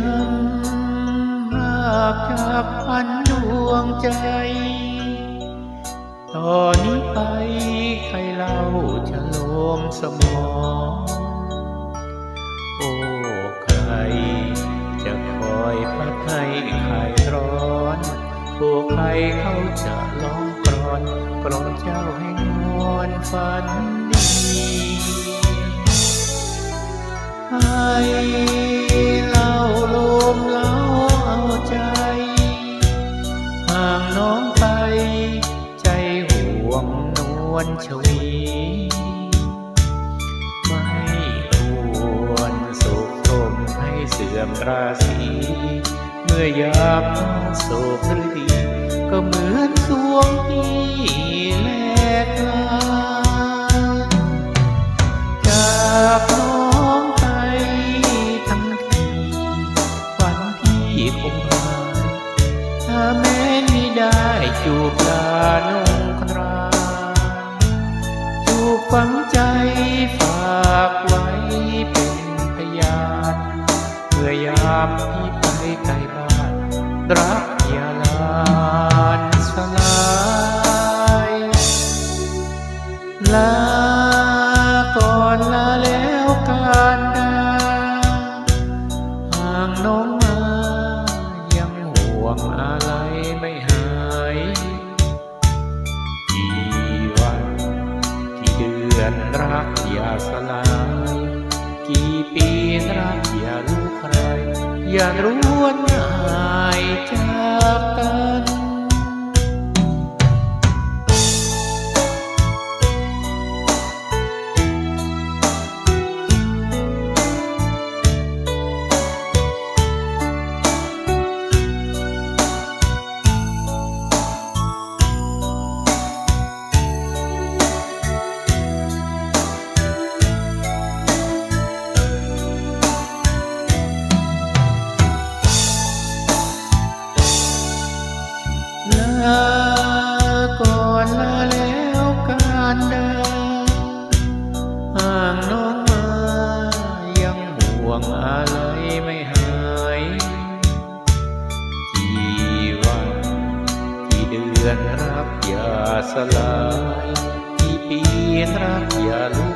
จึงลากจากพันดวงใจ ตอนนี้ไปใครเล่าจะโลมสมอง โอ้ใคร จะคอยพักให้ใครร้อนพวกใครเขาจะลองกรอนกรอนเจ้าให้นอนฝันดีให้ น้องไป ใจห่วงนวลชวี ไม่ควรสุขทมให้เสื่อมราศี เมื่อยามโศกฤดี ก็เหมือนสวงที่ จูบลานุ่งครานจูบฝังใจฝากไว้เป็นพยานเพื่อยามที่ไปไกลบ้าน รักยาลานสลายลา อนรักอย่าสลาย กี่ปีรักอย่ารู้ใคร อย่ารู้ว่าหายจากกัน งอะไรไม่หายกี่วันกี่เดือนรักอย่าสลายกี่ปีรักอย่ารู้ใครอย่ารู้ว่าหายจาก